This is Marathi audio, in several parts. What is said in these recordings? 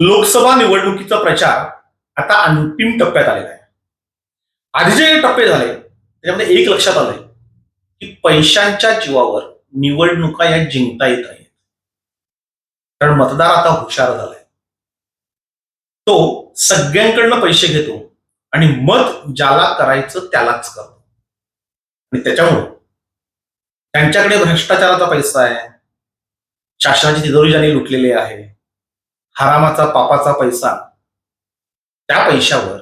लोकसभा निवडणुकीचा प्रचार आता अंतिम टप्प्यात आलेला आहे. आधी जे टप्पे झाले त्याच्यामध्ये एक लक्षात आलंय की पैशांच्या जीवावर निवडणुका या जिंकता येत आहेत. कारण मतदार आता हुशार झालाय. तो सगळ्यांकडनं पैसे घेतो आणि मत ज्याला करायचं त्यालाच करतो. आणि त्याच्यामुळं त्यांच्याकडे भ्रष्टाचाराचा पैसा आहे. शासनाची तिजोरी ज्यांनी लुटलेली आहे हरामाचा पापाचा पैसा त्या पैशावर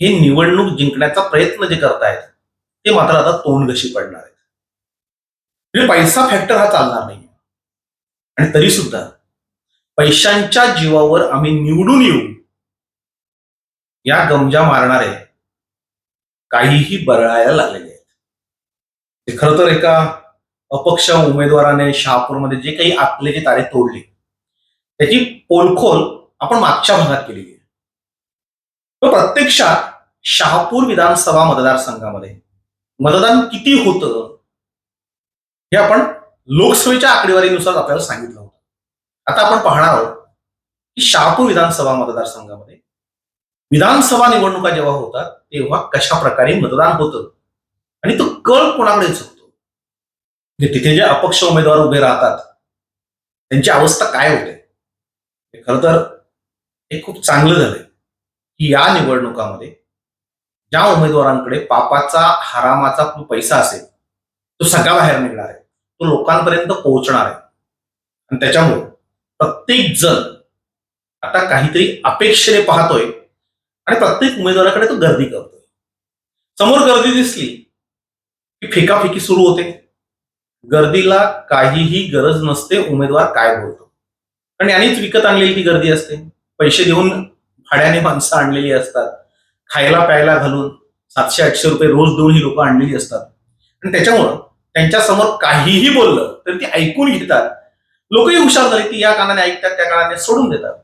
हे निवडणूक जिंकण्याचा प्रयत्न जे करतायत ते मात्र आता तोंडघशी पडणार आहेत. म्हणजे पैसा फॅक्टर हा चालणार नाही आणि तरी सुद्धा पैशांच्या जीवावर आम्ही निवडून येऊ या गमजा मारणारे काहीही बरळायला लागलेले आहेत. खरं तर एका अपक्ष उमेदवाराने शहापूरमध्ये जे काही आपले जे तारे तोडले त्याची पोलखोल आपण मागच्या भागात केलेली आहे. तो प्रत्यक्षात शहापूर विधानसभा मतदारसंघामध्ये. मतदान किती होतं? हे आपण लोकसभेच्या आकडेवारीनुसार आपल्याला सांगितलं होतं. आता आपण पाहणार आहोत की शहापूर विधानसभा मतदारसंघामध्ये विधानसभा निवडणुका जेव्हा होतात तेव्हा कशा प्रकारे मतदान होतं? आणि तो कळ कोणाकडे चुकतो? म्हणजे तिथे जे अपक्ष उमेदवार उभे राहतात त्यांची अवस्था काय होते? खरं तर हे खूप चांगलं झालंय की या निवडणुकामध्ये ज्या उमेदवारांकडे पापाचा हरामाचा तो पैसा असेल तो सगळा बाहेर निघणार आहे. तो लोकांपर्यंत पोहोचणार आहे. आणि त्याच्यामुळे प्रत्येक जण आता काहीतरी अपेक्षेने पाहतोय आणि प्रत्येक उमेदवाराकडे तो गर्दी करतोय. समोर गर्दी दिसली की फेकाफेकी सुरू होते. गर्दीला काहीही गरज नसते उमेदवार काय बोलतो? कारण यांनीच विकत आणलेली ती गर्दी असते. पैसे देऊन भाड्याने माणसं आणलेली असतात. खायला प्यायला घालून सातशे आठशे रुपये रोज देऊन ही लोक आणलेली असतात. आणि त्याच्यामुळं त्यांच्यासमोर काहीही बोललं तर ते ऐकून घेतात. लोकही हुशार झाले ती या कानाने ऐकतात त्या कानाने सोडून देतात.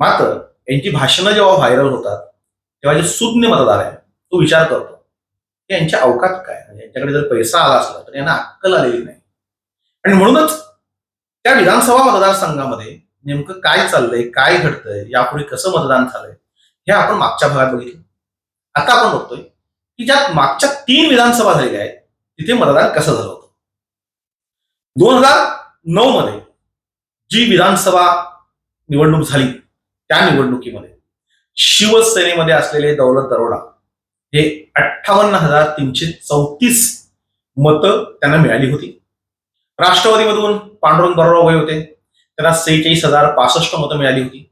मात्र यांची भाषणं जेव्हा व्हायरल होतात तेव्हा जे सुज्ञ मतदार आहे तो विचार करतो की यांच्या अवकात काय? यांच्याकडे जर पैसा आला असला तर यांना अक्कल आलेली नाही. आणि म्हणूनच त्या विधानसभा मतदारसंघामध्ये नेमकं काय चाललंय काय घडतंय यापूर्वी कसं मतदान झालंय हे आपण मागच्या भागात बघितलं. आता आपण बघतोय की ज्यात मागच्या तीन विधानसभा झालेल्या आहेत तिथे मतदान कसं झालं होतं? दोन हजार नऊ मध्ये जी विधानसभा निवडणूक झाली त्या निवडणुकीमध्ये शिवसेनेमध्ये असलेले दौलत दरोडा हे अठ्ठावन्न हजार तीनशे चौतीस मतं त्यांना मिळाली होती. राष्ट्रवादीमधून पांडुरंग दरोडा उभे होते. त्यांना सेहेचाळीस हजार पासष्ट मतं मिळाली होती.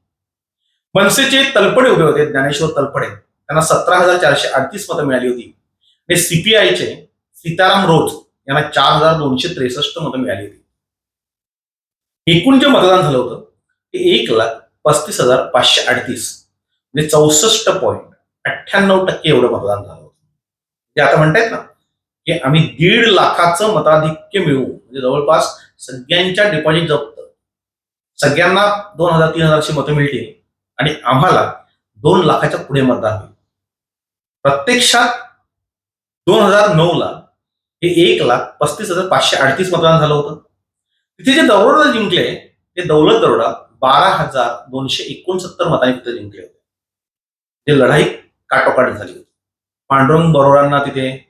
मनसेचे तलपडे उभे होते ज्ञानेश्वर तलपडे. त्यांना सतरा हजार चारशे अडतीस मतं मिळाली होती. आणि सीपीआयचे सीताराम रोज यांना चार हजार दोनशे त्रेसष्ट मतं मिळाली होती. एकूण जे मतदान झालं होतं ते एक लाख पस्तीस हजार पाचशे अडतीस. म्हणजे चौसष्ट पॉईंट अठ्ठ्याण्णव टक्के एवढं मतदान झालं होतं. जे आता म्हणतायत ना की आम्ही दीड लाखाचं मताधिक्य मिळवू. म्हणजे जवळपास सगळ्यांच्या डिपॉझिट जप्त. सगळ्यांना दोन हजार तीन हजारची मतं मिळतील. आणि आम्हाला दोन लाखाच्या पुढे मतदान होईल. प्रत्यक्षात दोन हजार नऊ ला हे एक लाख पस्तीस हजार पाचशे अडतीस मतदान झालं होतं. तिथे जे दरोडा जिंकले ते दौलत दरोडा बारा हजार दोनशे एकोणसत्तर मतांनी तिथे जिंकले होते. ते लढाई काटोकाट झाली होती. पांडुरंग बरोडांना तिथे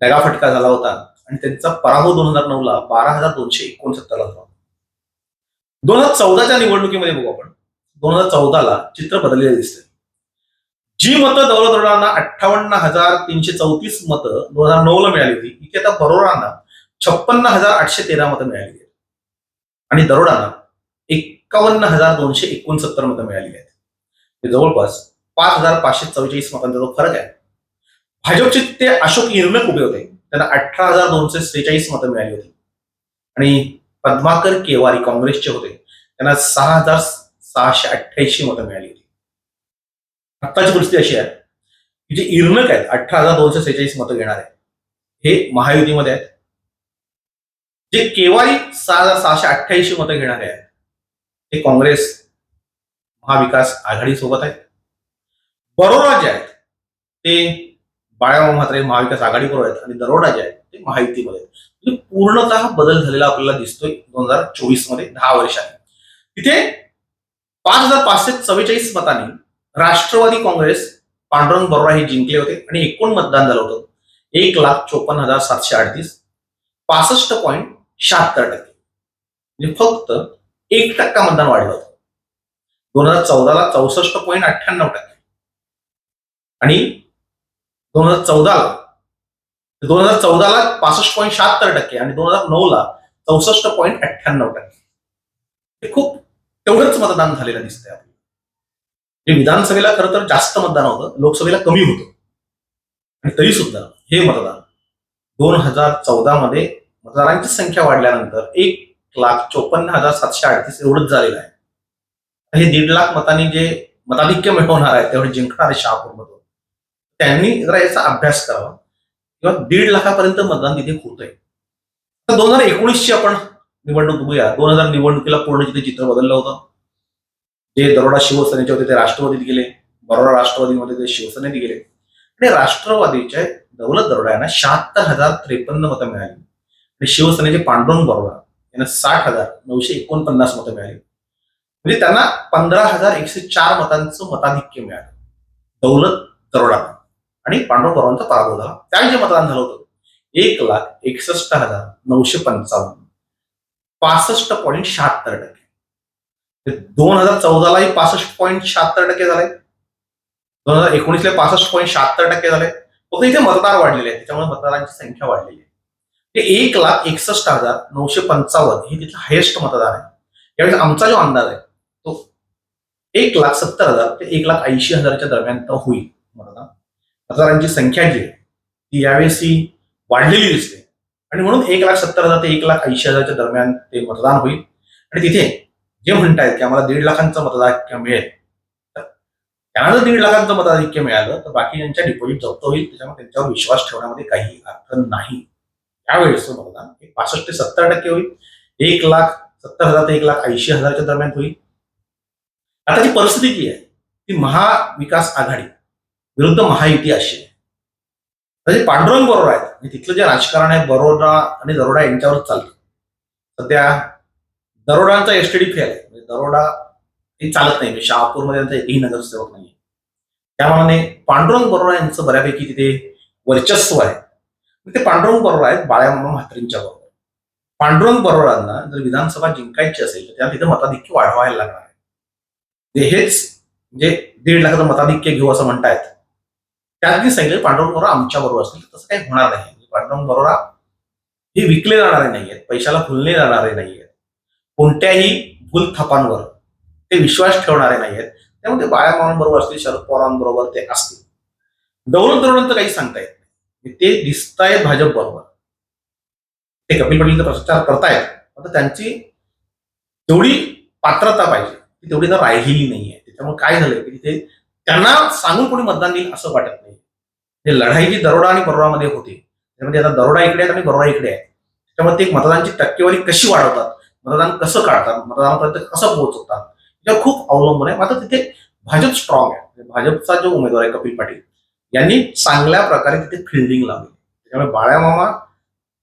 दगाफटका झाला होता आणि त्यांचा पराभव दोन हजार नऊ ला बारा हजार दोनशे एकोणसत्तरला झाला दोन हजार चौदाच्या निवडणुकीमध्ये बघू आपण. दोन हजार चौदाला चित्र बदललेलं दिसतंय. जी मतं दौलत दरोडांना अठ्ठावन्न हजार तीनशे चौतीस मतं दोन हजार नऊ ला मिळाली होती इथे आता बरोडांना छप्पन्न हजार आठशे तेरा मतं मिळाली आहेत. आणि दरोडांना एकावन्न हजार दोनशे एकोणसत्तर मतं मिळाली आहेत. जवळपास पाच हजार पाचशे चव्वेचाळीस मतांचा जो फरक आहे भाजपचे ते अशोक इरनक उभे होते. त्यांना अठरा हजार दोनशे सेहेचाळीस मतं मिळाली होती. आणि पद्माकर केवारी काँग्रेसचे होते. त्यांना सहा हजार सहाशे अठ्ठ्याऐंशी मतं मिळाली होती. आत्ताची परिस्थिती अशी आहे. की जे इरनक आहेत अठरा हजार दोनशे सेहेचाळीस मतं घेणार आहेत हे महायुतीमध्ये आहेत. जे केवारी सहा हजार सहाशे अठ्ठ्याऐंशी मतं घेणारे आहेत ते काँग्रेस महाविकास आघाडीसोबत आहेत. बरोडा जे आहेत ते बाळाराम म्हात्रे महाविकास आघाडीवर आहेत आणि दरोडा जे आहेत ते महायुतीमध्ये म्हणजे पूर्णतः बदल झालेला आपल्याला दिसतोय दोन हजार चोवीसमध्ये दहा वर्षांनी तिथे पाच हजार पाचशे चव्वेचाळीस मतांनी राष्ट्रवादी काँग्रेस पांडुरंग बरोरा हे जिंकले होते आणि एकूण मतदान झालं होतं. एक लाख चोपन्न हजार सातशे अडतीस पासष्ट पॉईंट शहात्तर टक्के. म्हणजे फक्त एक टक्का मतदान वाढलं होतं. दोन हजार चौदाला चौसष्ट पॉईंट अठ्ठ्याण्णव टक्के. आणि दोन हजार चौदाला दोन हजार चौदाला पासष्ट पॉईंट शहात्तर टक्के आणि दोन हजार नऊ ला चौसष्ट पॉईंट अठ्ठ्याण्णव टक्के. हे खूप तेवढंच मतदान झालेलं दिसतंय आपल्याला. हे विधानसभेला खरं तर जास्त मतदान होतं लोकसभेला कमी होतं. आणि तरी सुद्धा हे मतदान दोन हजार चौदा मध्ये मतदारांची संख्या वाढल्यानंतर एक लाख चोपन्न हजार सातशे अडतीस एवढंच झालेलं आहे. हे दीड लाख मतांनी जे मताधिक्य मिळवणार आहे तेवढे जिंकणार आहे शहापूरमधून त्यांनी जरा याचा अभ्यास करावा. किंवा दीड लाखापर्यंत मतदान तिथे होत आहे तर दोन हजार एकोणीसची आपण निवडणूक बघूया. दोन हजार निवडणुकीला पूर्ण तिथे चित्र बदललं होतं. जे दरोडा शिवसेनेचे होते ते राष्ट्रवादीत गेले. बरोडा राष्ट्रवादीमध्ये ते शिवसेनेत गेले. आणि राष्ट्रवादीच्या दौलत दरोडा यांना शहात्तर हजार त्रेपन्न मतं मिळाली. आणि शिवसेनेचे पांडुरंग बरोडा यांना साठ हजार नऊशे एकोणपन्नास मतं मिळाली. म्हणजे त्यांना पंधरा हजार एकशे चार मतांचं मताधिक्य मिळालं. दौलत दरोडा आणि पांडुरंग बरोडांचा पराभव झाला. त्यावेळी जे मतदान झालं होतं एक लाख एकसष्ट हजार नऊशे पंचावन्न. पासष्ट पॉईंट शहात्तर टक्के. दोन हजार चौदालाही पासष्ट पॉईंट शहात्तर टक्के झाले. दोन हजार एकोणीसला पासष्ट पॉईंट शहात्तर टक्के झाले. फक्त इथे मतदार वाढलेले आहेत त्याच्यामुळे मतदारांची संख्या वाढलेली आहे. ते एक लाख एकसष्ट हजार नऊशे पंचावन्न हे तिथलं हायेस्ट मतदार आहे. यावेळेस आमचा जो अंदाज आहे तो एक लाख सत्तर हजार ते एक लाख ऐंशी हजारच्या दरम्यान तर होईल मतदान. मतदारांची संख्या जी आहे ती यावेळेस ही वाढलेली दिसते. आणि म्हणून एक लाख सत्तर हजार ते एक लाख ऐंशी हजारच्या दरम्यान ते मतदान होईल. आणि तिथे जे म्हणतायत की आम्हाला दीड लाखांचं मतदाधिक्य मिळेल तर त्यांना जर दीड लाखांचं मताधिक्य मिळालं तर बाकी ज्यांच्या डिपॉझिट जप्त होईल त्याच्यामुळे त्यांच्यावर विश्वास ठेवण्यामध्ये काही अर्थ नाही. त्यावेळेस मतदान हे पासष्ट ते सत्तर टक्के होईल. एक लाख सत्तर हजार ते एक लाख ऐंशी हजारच्या दरम्यान होईल. आता जी परिस्थिती जी आहे ती महाविकास आघाडी विरुद्ध महायुती अशी आहे. म्हणजे पांडुरंग बरोबर आहेत. आणि तिथलं जे राजकारण आहे बरोडा आणि दरोडा यांच्यावर चालतं. सध्या दरोडांचा एसटीडी फेल आहे. म्हणजे दरोडा हे चालत नाही. म्हणजे शहापूरमध्ये त्यांचा एकही नगरसेवक नाही त्यामानाने पांडुरंग बरोडा यांचं बऱ्यापैकी तिथे वर्चस्व आहे. ते पांडुरंग बरोडा आहेत बाळ्यामामा म्हात्रेंच्या बरोबर. पांडुरंग बरोडांना जर विधानसभा जिंकायची असेल तर त्यांना तिथं मताधिक्य वाढवायला लागणार आहे. ते हेच म्हणजे दीड लाखाचं मताधिक्य घेऊ असं म्हणतायत. त्यांनी सांगितले पांडुरंग बरोबर आमच्या बरोबर असतील तसं काही होणार नाही. पांडुरंग बरोबर हे विकले जाणारे नाहीयेत पैशाला फुलले जाणारे नाहीयेत. कोणत्याही भूल थपांवर ते विश्वास ठेवणारे नाही आहेत त्यामुळे बाळामावांबरोबर असतील शरद पवारांबरोबर ते असतील. दौलत तर काही सांगता येत नाही. ते दिसतायत भाजप बरोबर. ते कपिल पाटीलचा प्रचार करतायत. आता त्यांची तेवढी पात्रता पाहिजे. ती तेवढी तर राहिलेली नाहीये. त्याच्यामुळे काय झालंय की तिथे त्यांना सांगून कोणी मतदान देईल असं वाटत नाही. ते लढाई जी दरोडा आणि बरोडामध्ये होते त्यामध्ये आता दरोडा इकडे आहेत आणि बरोडा इकडे आहे. त्यामुळे ते मतदानाची टक्केवारी कशी वाढवतात मतदान कसं काढतात मतदानापर्यंत कसं पोहोचवतात याच्यावर खूप अवलंबून आहे. मात्र तिथे भाजप स्ट्रॉंग आहे. म्हणजे भाजपचा जो उमेदवार आहे कपिल पाटील यांनी चांगल्या प्रकारे तिथे फिल्डिंग लावली. त्यामुळे बाळ्यामामा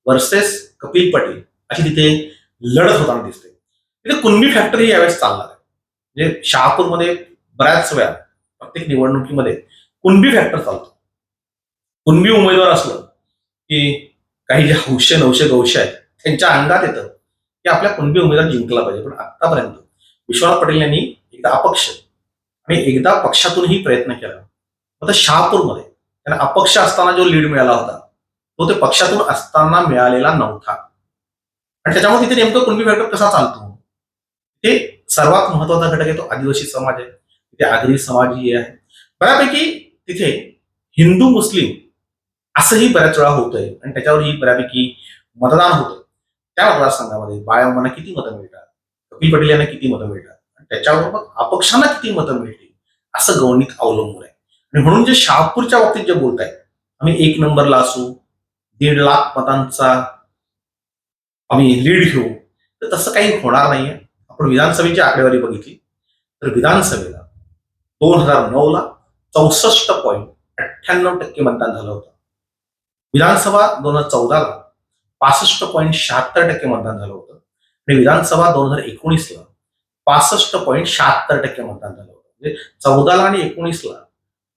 वर्सेस कपिल पाटील अशी तिथे लढत होताना दिसते. तिथे कुणबी फॅक्टरी यावेळेस चालणार आहे. म्हणजे शहापूरमध्ये बऱ्याच वेळा प्रत्येक निवडणुकीमध्ये कुणबी फॅक्टर चालतो. कुणबी उमेदवार असलं की काही जे हौशे नवशे गौशे आहेत त्यांच्या अंगात येतं की आपल्या कुणबी उमेदवार जिंकला पाहिजे. पण आतापर्यंत विश्वनाथ पटेल यांनी एकदा अपक्ष आणि एकदा पक्षातूनही प्रयत्न केला. आता शहापूरमध्ये त्यांना अपक्ष असताना जो लीड मिळाला होता तो ते पक्षातून असताना मिळालेला नव्हता. आणि त्याच्यामुळे तिथे नेमकं कुणबी फॅक्टर कसा चालतो? ते सर्वात महत्त्वाचा घटक आहे तो आदिवासी समाज आहे. तिथे आगरी समाजही आहे. बऱ्यापैकी तिथे हिंदू मुस्लिम असंही बऱ्याच वेळा होतंय. आणि त्याच्यावरही बऱ्यापैकी मतदान होतंय. त्या मतदारसंघामध्ये बाळामांना किती मतं मिळतात? कपिल पटेल यांना किती मतं मिळतात? आणि त्याच्यावर मग अपक्षांना किती मतं मिळतील? असं गणित अवलंबून आहे. आणि म्हणून जे शहापूरच्या बाबतीत जे आहे आम्ही एक नंबरला असू दीड लाख मतांचा आम्ही लीड घेऊ तर तसं काही होणार नाहीये. आपण विधानसभेची आकडेवारी बघितली. तर विधानसभेला दोन हजार नऊ ला चौसष्ट पॉईंट अठ्ठ्याण्णव टक्के मतदान झालं होतं. विधानसभा दोन हजार चौदाला पासष्ट पॉईंट शहात्तर टक्के मतदान झालं होतं. आणि विधानसभा दोन हजार एकोणीसला पासष्ट पॉईंट शहात्तर टक्के मतदान झालं होतं. म्हणजे चौदाला आणि एकोणीसला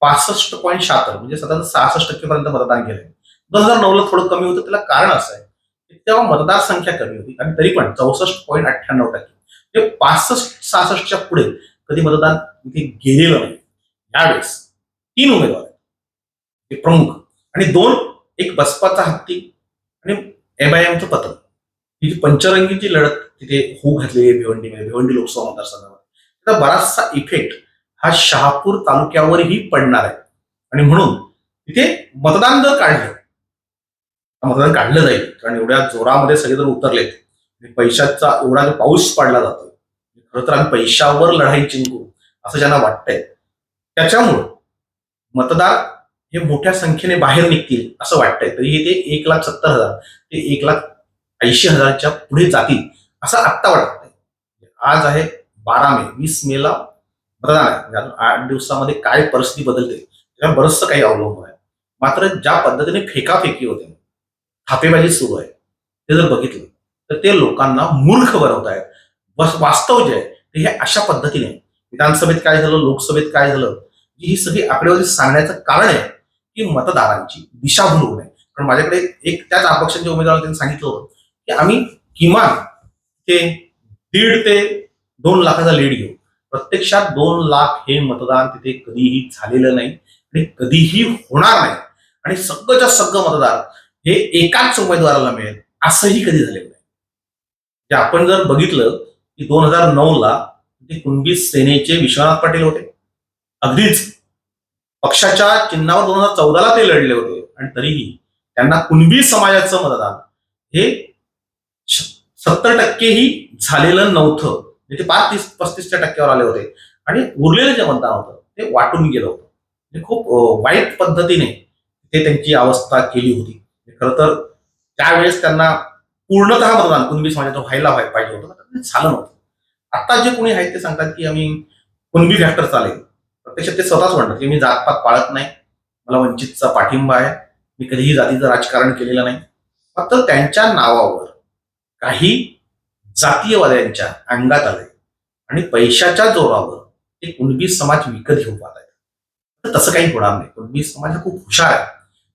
पासष्ट पॉईंट शहात्तर म्हणजे साधारण सहासष्ट टक्केपर्यंत मतदान केलंय. दोन हजार नऊला थोडं कमी होतं त्याला कारण असं आहे की तेव्हा मतदारसंख्या कमी होती आणि तरी पण चौसष्ट पॉईंट अठ्ठ्याण्णव टक्के. म्हणजे पासष्ट सहासष्टच्या पुढे कधी मतदान इथे गेलेलं नाही. यावेळेस तीन उमेदवार आहेत. प्रमुख. आणि दोन एक बसपाचा हत्ती आणि एम आय एमचं पत्र ही जी पंचरंगीची लढत तिथे होऊ घातलेली आहे भिवंडीमध्ये भिवंडी लोकसभा मतदारसंघावर त्याचा बराचसा इफेक्ट हा शहापूर तालुक्यावरही पडणार आहे. आणि म्हणून तिथे मतदान जर काढलं मतदान काढलं जाईल. कारण एवढ्या जोरामध्ये सगळेजण उतरलेत. पैशाचा एवढा जो पाऊस पाडला जातो खरं तर आम्ही पैशावर लढाई जिंकू असं ज्यांना वाटतंय. त्याच्यामुळं मतदार हे मोठ्या संख्येने बाहेर निघतील असं वाटतंय. तरीही ते एक लाख सत्तर हजार ते एक लाख ऐंशी हजारच्या पुढे जातील असं आत्ता वाटतंय. आज आहे बारा मे वीस मेला मतदान आहे. आठ दिवसामध्ये काय परिस्थिती बदलते त्याच्यावर बरंचसं काही अवलंबून आहे. मात्र ज्या पद्धतीने फेकाफेकी होते थापेबाजी सुरू आहे ते जर बघितलं तर ते लोकांना मूर्ख बनवत आहेत वास्तव जे आहे ते हे अशा पद्धतीने विधानसभेत काय झालं लोकसभेत काय झालं ही सगळी आकडेवारी सांगण्याचं कारण आहे की मतदारांची दिशाभूल होऊ नये. कारण माझ्याकडे एक त्याच अपक्षांच्या उमेदवार त्यांनी सांगितलं होतं की आम्ही किमान ते दीड ते दोन लाखाचा लीड घेऊ. प्रत्यक्षात दोन लाख हे मतदान तिथे कधीही झालेलं नाही आणि कधीही होणार नाही. आणि सगळंच्या सगळं मतदार हे एकाच उमेदवाराला मिळेल असंही कधी झालेलं नाही. जे आपण जर बघितलं की दोन हजार नऊ ला ते कुणबी सेनेचे विश्वनाथ पाटील होते. अगदीच पक्षाच्या चिन्हावर दोन हजार चौदाला ते लढले होते. आणि तरीही त्यांना कुणबी समाजाचं मतदान हे सत्तर टक्केही झालेलं नव्हतं. म्हणजे ते पाच तीस पस्तीसच्या टक्क्यावर आले होते. आणि उरलेलं जे मतदान होतं ते वाटून गेलं होतं. म्हणजे खूप वाईट पद्धतीने ते त्यांची अवस्था केली होती. खरं तर त्यावेळेस त्यांना पूर्णतः मतदान कुणबी समाजाचं व्हायला व्हाय- पाहिजे होतं. म्हणजे झालं नव्हतं. आता जे कोणी आहेत ते सांगतात की आम्ही कुणबी फॅक्टर चालेल. प्रत्यक्षात ते स्वतःच म्हणतात की मी जातपात पाळत नाही. मला वंचितचा पाठिंबा आहे. मी कधीही जातीचं राजकारण केलेलं नाही. फक्त त्यांच्या नावावर काही जातीयवाद्यांच्या अंगात आले आणि पैशाच्या जोरावर ते कुणबी समाज विकत घेऊ पाहत आहेत. तर तसं काही होणार नाही. कुणबी समाज हा खूप हुशार आहे.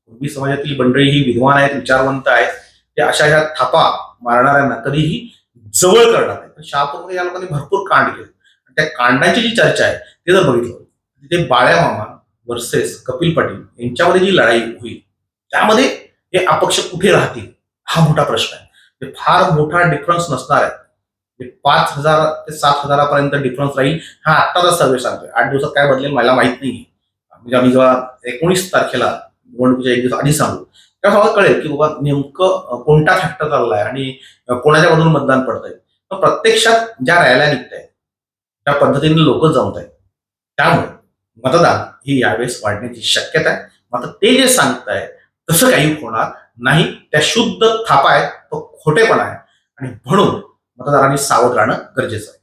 कुणबी समाजातील मंडळी ही विद्वान आहेत विचारवंत आहेत. ते अशा ह्या थापा मारणाऱ्यांना कधीही जवळ करणार नाही. पण शहापूरमध्ये या लोकांनी भरपूर कांड केलं. त्या कांडाची जी चर्चा आहे ते जर बघितलं. तिथे बाळ्या मामा वर्सेस कपिल पाटील यांच्यामध्ये जी लढाई होईल त्यामध्ये हे अपक्ष कुठे राहतील हा मोठा प्रश्न आहे. ते फार मोठा डिफरन्स नसणार आहे. म्हणजे पाच हजार ते सात हजारापर्यंत डिफरन्स राहील हा आत्ताचा सर्वे सांगतोय. आठ दिवसात काय बदलेल मला माहीत नाही म्हणजे आम्ही जेव्हा एकोणीस तारखेला निवडणुकीच्या एक दिवस आधी सांगू त्या मला कळेल की बाबा नेमकं कोणता फॅक्टर चाललाय आणि कोणाच्या मधून मतदान पडतंय. तर प्रत्यक्षात ज्या रॅल्या निघत आहेत त्या पद्धतीने लोक जमत आहेत त्यामुळे मतदान ही यावेळेस वाढण्याची शक्यता आहे. मात्र ते जे सांगताय तसं काही होणार नाही. त्या शुद्ध थापा आहेत तो खोटेपणा आहे. आणि म्हणून मतदारांनी सावध राहणं गरजेचं आहे.